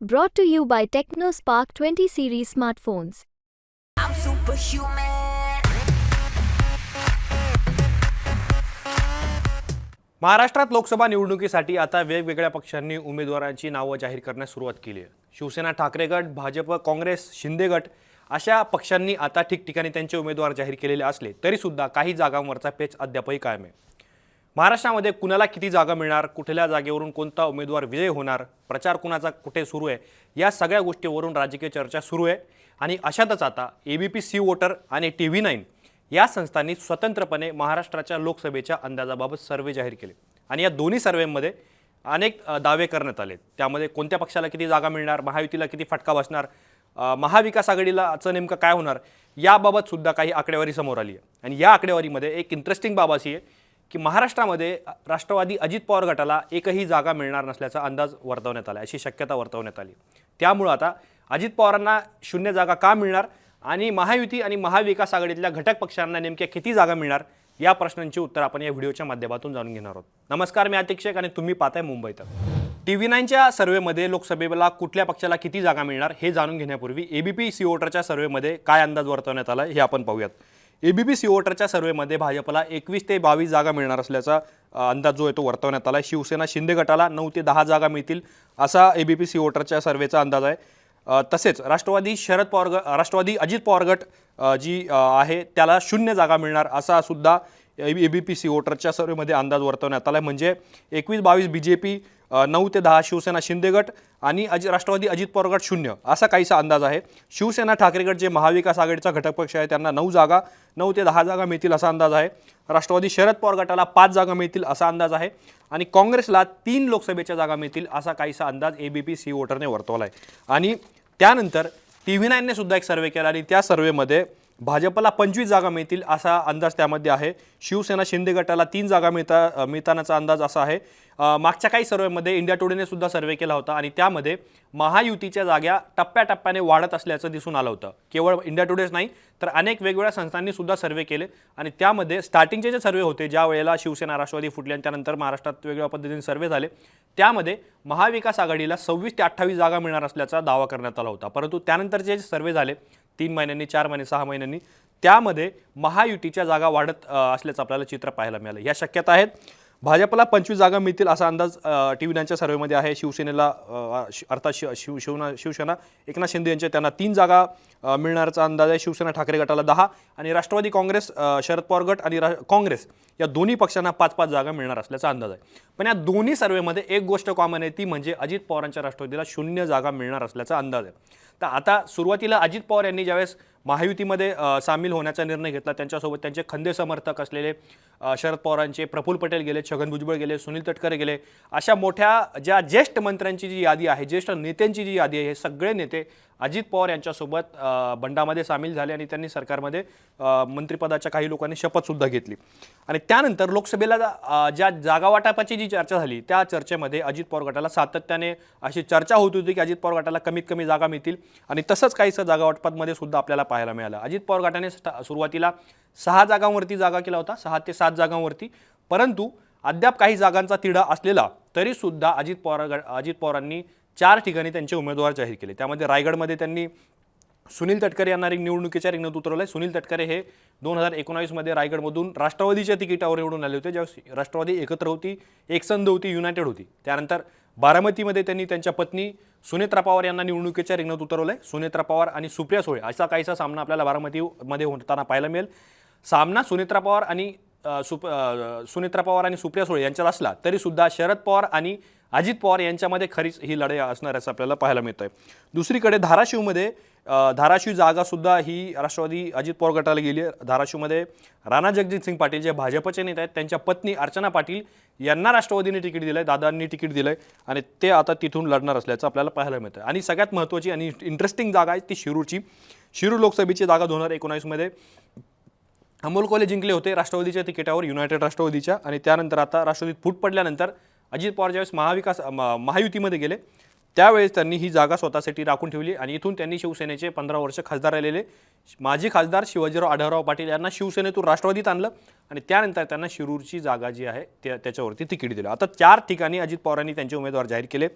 Brought to you by TechnoSpark 20 series smartphones. I'm superhuman. महाराष्ट्रात लोकसभा निवडणुकीसाठी आता वेगवेगळ्या पक्षांनी उमेदवारांची नावं जाहीर करण्यास सुरुवात केली आहे शिवसेना ठाकरे गट भाजप काँग्रेस शिंदे गट अशा पक्षांनी आता ठिकठिकाणी त्यांचे उमेदवार जाहीर केलेले असले तरीसुद्धा काही जागांवरचा पेच अद्यापही कायम आहे महाराष्ट्रामध्ये कुणाला किती जागा मिळणार कुठल्या जागेवरून कोणता उमेदवार विजय होणार प्रचार कुणाचा कुठे सुरू आहे या सगळ्या गोष्टीवरून राजकीय चर्चा सुरू आहे. आणि अशातच आता A B P C voter आणि टी व्ही नाईन या संस्थांनी स्वतंत्रपणे महाराष्ट्राच्या लोकसभेच्या अंदाजाबाबत सर्वे जाहीर केले. आणि या दोन्ही सर्वेमध्ये अनेक दावे करण्यात आले त्यामध्ये कोणत्या पक्षाला किती जागा मिळणार महायुतीला किती फटका बसणार महाविकास आघाडीलाचं नेमकं काय होणार याबाबत सुद्धा काही आकडेवारी समोर आली आहे. आणि या आकडेवारीमध्ये एक इंटरेस्टिंग बाब अशी आहे की महाराष्ट्रामध्ये राष्ट्रवादी अजित पवार गटाला एकही जागा मिळणार नसल्याचा अंदाज वर्तवण्यात आला अशी शक्यता वर्तवण्यात आली. त्यामुळं आता अजित पवारांना शून्य जागा का मिळणार आणि महायुती आणि महाविकास आघाडीतल्या घटक पक्षांना नेमक्या किती जागा मिळणार या प्रश्नांची उत्तर आपण या व्हिडिओच्या माध्यमातून जाणून घेणार आहोत. नमस्कार मी अतिक्षेक आणि तुम्ही पाहताय मुंबईत टी व्ही नाईनच्या सर्व्हेमध्ये लोकसभेला कुठल्या पक्षाला किती जागा मिळणार हे जाणून घेण्यापूर्वी एबीपी सी वोटरच्या सर्व्हेमध्ये काय अंदाज वर्तवण्यात आला हे आपण पाहूयात. एबीपी सी वोटरच्या सर्वेमध्ये भाजपला एकवीस ते बावीस जागा मिळणार असल्याचा अंदाज जो आहे तो वर्तवण्यात आला शिवसेना शिंदे गटाला नऊ ते दहा जागा मिळतील असा एबीपी सी वोटरच्या सर्वेचा अंदाज आहे. तसेच राष्ट्रवादी शरद पवार राष्ट्रवादी अजित पवार गट जी आहे त्याला शून्य जागा मिळणार असा सुद्धा ए बी पी सी वोटरच्या सर्वेमध्ये अंदाज वर्तवण्यात आला आहे म्हणजे एकवीस बावीस बी जे पी नऊ ते दहा शिवसेना शिंदे गट आणि अज राष्ट्रवादी अजित पवार गट शून्य असा काहीसा अंदाज आहे. शिवसेना ठाकरे गट जे महाविकास आघाडीचा घटक पक्ष आहे त्यांना नऊ जागा नऊ ते दहा जागा मिळतील असा अंदाज आहे. राष्ट्रवादी शरद पवार गटाला पाच जागा मिळतील असा अंदाज आहे. आणि काँग्रेसला तीन लोकसभेच्या जागा मिळतील असा काहीसा अंदाज ए बी पी सी वोटरने वर्तवला आहे आणि त्यानंतर टी व्ही नाईनने सुद्धा एक सर्वे केला आणि त्या सर्वेमध्ये भाजपला पंचवीस जागा मिळतील असा अंदाज त्यामध्ये आहे. शिवसेना शिंदे गटाला तीन जागा मिळता मिळतानाचा अंदाज असा आहे. मागच्या काही सर्वेमध्ये इंडिया टुडेने सुद्धा सर्वे केला होता आणि त्यामध्ये महायुतीच्या जागा टप्प्याटप्प्याने वाढत असल्याचं दिसून आलं होतं. केवळ इंडिया टुडेच नाही तर अनेक वेगवेगळ्या संस्थांनी सुद्धा सर्वे केले आणि त्यामध्ये स्टार्टिंगचे जे सर्वे होते ज्या वेळेला शिवसेना राष्ट्रवादी फुटले आणि त्यानंतर महाराष्ट्रात वेगवेगळ्या पद्धतीने सर्वे झाले त्यामध्ये महाविकास आघाडीला सव्वीस ते अठ्ठावीस जागा मिळणार असल्याचा दावा करण्यात आला होता. परंतु त्यानंतरचे जे सर्वे झाले तीन महिन्यांनी चार महिने सहा महिन्यांनी त्यामध्ये महायुतीच्या जागा वाढत असल्याचं आपल्याला चित्र पाहायला मिळालं. या शक्यता आहेत. भाजपला पंचवीस जागा मिळतील असा अंदाज टी व्ही नाईनच्या सर्वेमध्ये आहे. शिवसेनेला अर्थात शि शिव शिवना शिवसेना एकनाथ शिंदे यांच्या त्यांना तीन जागा मिळणाराचा अंदाज आहे. शिवसेना ठाकरे गटाला दहा आणि राष्ट्रवादी काँग्रेस शरद पवार गट आणि रा काँग्रेस या दोन्ही पक्षांना पाच पाच जागा मिळणार असल्याचा अंदाज आहे. पण या दोन्ही सर्वेमध्ये एक गोष्ट कॉमन आहे ती म्हणजे अजित पवारांच्या राष्ट्रवादीला शून्य जागा मिळणार असल्याचा अंदाज आहे. तर आता सुरुवातीला अजित पवार यांनी ज्यावेळेस महायुतीमध्ये सामील होण्याचा निर्णय घेतला त्यांच्यासोबत त्यांचे खंदे समर्थक असलेले शरद पवारांचे प्रफुल्ल पटेल गेले छगन भुजबळ गेले सुनील तटकरे गेले. अशा मोठ्या ज्या ज्येष्ठ मंत्र्यांची जी यादी आहे ज्येष्ठ नेत्यांची जी यादी आहे हे सगळे नेते अजित पवार यांच्यासोबत बंडामध्ये सामील झाले आणि त्यांनी सरकारमध्ये मंत्रिपदाच्या काही लोकांनी शपथसुद्धा घेतली. आणि त्यानंतर लोकसभेला ज्या जागावाटपाची जी चर्चा झाली त्या चर्चेमध्ये अजित पवार गटाला सातत्याने अशी चर्चा होत होती की अजित पवार गटाला कमीत कमी जागा मिळतील. आणि तसंच काहीसं जागावाटपामध्ये सुद्धा आपल्याला पाहायला मिळालं. अजित पवार गटाने सुरुवातीला सहा जागांवरती जागा केला होता सहा ते सात जागांवरती. परंतु अद्याप काही जागांचा तिढा असलेला तरीसुद्धा अजित पवार अजित पवारांनी चार ठिकाणी त्यांचे उमेदवार जाहीर केले. त्यामध्ये रायगडमध्ये त्यांनी सुनील तटकरे यांना रिंग निवडणुकीच्या रिंगणात उतरवलं आहे सुनील तटकरे हे दोन हजार एकोणावीसमध्ये रायगडमधून राष्ट्रवादीच्या तिकिटावर निवडून आले होते. ज्या राष्ट्रवादी एकत्र होती एकसंध होती युनायटेड होती. त्यानंतर बारामतीमध्ये त्यांनी त्यांच्या पत्नी सुनेत्रा पवार यांना निवडणुकीच्या रिंगणात उतरवलं आहे सुनेत्रा पवार आणि सुप्रिया सोळे असा काहीसा सामना आपल्याला बारामतीमध्ये होताना पाहायला मिळेल. सामना सुनेत्रा पवार आणि सुप सुनित्रा सुनेत्रा पवार आणि सुप्रिया सुळे यांच्यात असला तरीसुद्धा शरद पवार आणि अजित पवार यांच्यामध्ये खरीच ही लढाई असणार असं आपल्याला पाहायला मिळतं आहे दुसरीकडे धाराशिवमध्ये धाराशिव जागासुद्धा ही राष्ट्रवादी अजित पवार गटाला गेली आहे. धाराशिवमध्ये राणा जगजित सिंग पाटील जे भाजपचे नेते आहेत त्यांच्या पत्नी अर्चना पाटील यांना राष्ट्रवादीने तिकीट दिलं आहे दादांनी तिकीट दिलं आहे आणि ते आता तिथून लढणार असल्याचं आपल्याला पाहायला मिळतं आणि सगळ्यात महत्त्वाची आणि इंटरेस्टिंग जागा आहे ती शिरूरची. शिरूर लोकसभेची जागा दोन हजार एकोणावीसमध्ये अमोल कॉलेज जिंकले होते राष्ट्रवादीच्या तिकिटावर युनायटेड राष्ट्रवादीच्या. आणि त्यानंतर आता राष्ट्रवादीत फूट पडल्यानंतर अजित पवार ज्यावेळेस महाविकास म- महायुतीमध्ये गेले त्यावेळेस त्यांनी ही जागा स्वतःसाठी राखून ठेवली आणि इथून त्यांनी शिवसेनेचे पंधरा वर्ष खासदार राहिलेले. माजी खासदार शिवाजीराव आढळराव पाटील यांना शिवसेनेतून राष्ट्रवादीत आणलं आणि त्यानंतर त्यांना शिरूरची जागा जी आहे त्या त्याच्यावरती तिकीट दिलं. आता चार ठिकाणी अजित पवारांनी त्यांचे उमेदवार जाहीर केले.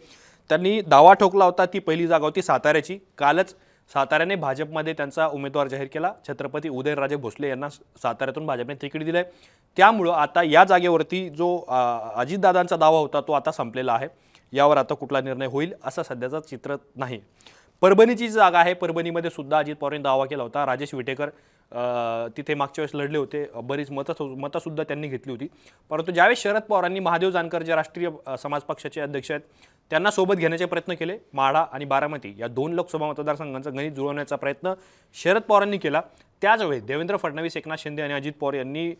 त्यांनी दावा ठोकला होता ती पहिली जागा होती साताऱ्याची. कालच साताऱ्याने भाजपमध्ये त्यांचा उमेदवार जाहीर केला. छत्रपती उदयनराजे भोसले यांना साताऱ्यातून भाजपने तिकीट दिलं आहे त्यामुळं आता या जागेवरती जो अजितदादांचा दावा होता तो आता संपलेला आहे. यावर आता कुठला निर्णय होईल असं सध्याचं चित्र नाही. परभणीची जी जागा आहे. परभणीमध्ये सुद्धा अजित पवारांनी दावा केला होता. राजेश विटेकर तिथे मागच्या वेळेस लढले होते. बरीच मतं मतंसुद्धा त्यांनी घेतली होती. परंतु ज्यावेळेस शरद पवारांनी महादेव जानकर जे राष्ट्रीय समाज पक्षाचे अध्यक्ष आहेत त्यांना सोबत घेण्याचे प्रयत्न केले. माढा आणि बारामती या दोन लोकसभा मतदारसंघांचं गणित जुळवण्याचा प्रयत्न शरद पवारांनी केला. त्याचवेळी देवेंद्र फडणवीस एकनाथ शिंदे आणि अजित पवार यांनी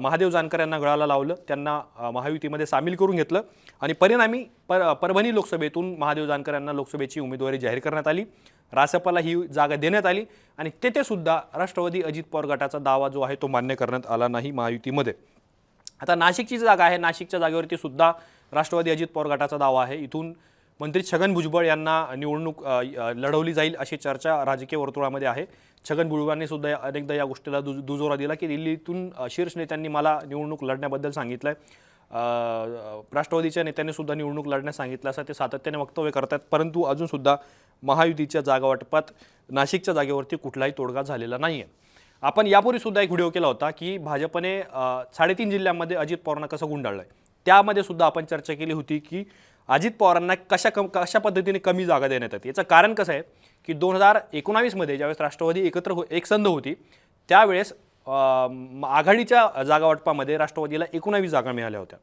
महादेव जानकर यांना गळाला लावलं. त्यांना महायुतीमध्ये सामील करून घेतलं. आणि परिणामी पर परभणी लोकसभेतून महादेव जानकर यांना लोकसभेची उमेदवारी जाहीर करण्यात आली. रासपाला ही जागा देण्यात आली आणि तेथे सुद्धा राष्ट्रवादी अजित पवार गटाचा दावा जो आहे तो मान्य करण्यात आला नाही महायुतीमध्ये. आता नाशिकची जी जागा आहे. नाशिकच्या जागेवरती सुद्धा राष्ट्रवादी अजित पवार गटाचा दावा आहे. इथून मंत्री छगन भुजबळ यांना निवडणूक लढवली जाईल अशी चर्चा राजकीय वर्तुळामध्ये आहे. छगन भुजबळांनी सुद्धा अनेकदा या गोष्टीला दु दुजोरा दिला की दिल्लीतून शीर्ष नेत्यांनी मला निवडणूक लढण्याबद्दल सांगितलं आहे राष्ट्रवादीच्या नेत्यांनी सुद्धा निवडणूक लढण्यास सांगितलं असं ते सातत्याने वक्तव्य करतात. परंतु अजूनसुद्धा महायुतीच्या जागा वाटपात नाशिकच्या जागेवरती कुठलाही तोडगा झालेला नाही आहे आपण यापूर्वीसुद्धा एक व्हिडिओ केला होता की भाजपने साडेतीन जिल्ह्यांमध्ये अजित पवारांना कसं गुंडाळलं आहे त्यामध्ये सुद्धा आपण चर्चा केली होती की अजित पवारांना कशा कम कशा पद्धतीने कमी जागा देण्यात येते याचं कारण कसं आहे की दोन हजार एकोणावीसमध्ये ज्यावेळेस राष्ट्रवादी एकत्र हो एकसंध होती त्यावेळेस म- आघाडीच्या जागा वाटपामध्ये राष्ट्रवादीला एकोणावीस जागा मिळाल्या होत्या.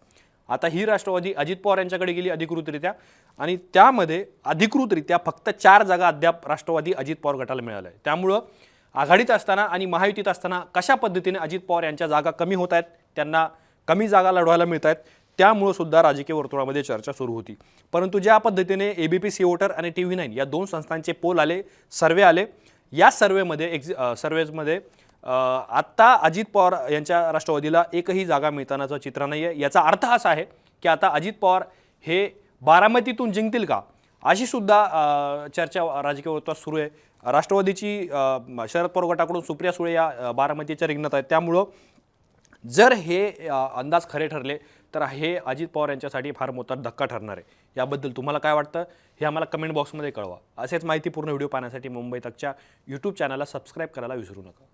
आता ही राष्ट्रवादी अजित पवार यांच्याकडे गेली अधिकृतरित्या आणि त्यामध्ये अधिकृतरित्या फक्त चार जागा अद्याप राष्ट्रवादी अजित पवार गटाला मिळाल्या आहे त्यामुळं आघाडीत असताना आणि महायुतीत असताना कशा पद्धतीने अजित पवार यांच्या जागा कमी होत आहेत त्यांना कमी जागा लढवायला मिळत आहेत त्यामुळं सुद्धा राजकीय वर्तुळामध्ये चर्चा सुरू होती. परंतु ज्या पद्धतीने A B P C voter आणि टी व्ही नाईन या दोन संस्थांचे पोल आले सर्वे आले या सर्वेमध्ये एक्झि सर्वेजमध्ये आत्ता अजित पवार यांच्या राष्ट्रवादीला एकही जागा मिळतानाचं चित्र नाही आहे याचा अर्थ असा आहे की आता अजित पवार हे बारामतीतून जिंकतील का? अशी सुद्धा चर्चा राजकीय वर्तुळात सुरू आहे. राष्ट्रवादीची शरद पवार गटाकडून सुप्रिया सुळे या बारामतीच्या रिंगणात आहेत. त्यामुळं जर हे अंदाज खरे ठरले तर हे अजित पवार यांच्यासाठी फार मोठा धक्का ठरणार आहे. याबद्दल तुम्हाला काय वाटतं? हे आम्हाला कमेंट बॉक्समध्ये कळवा. असेच माहितीपूर्ण व्हिडिओ पाहण्यासाठी मुंबई तकच्या यूट्यूब चॅनलला सबस्क्राईब करायला विसरू नका.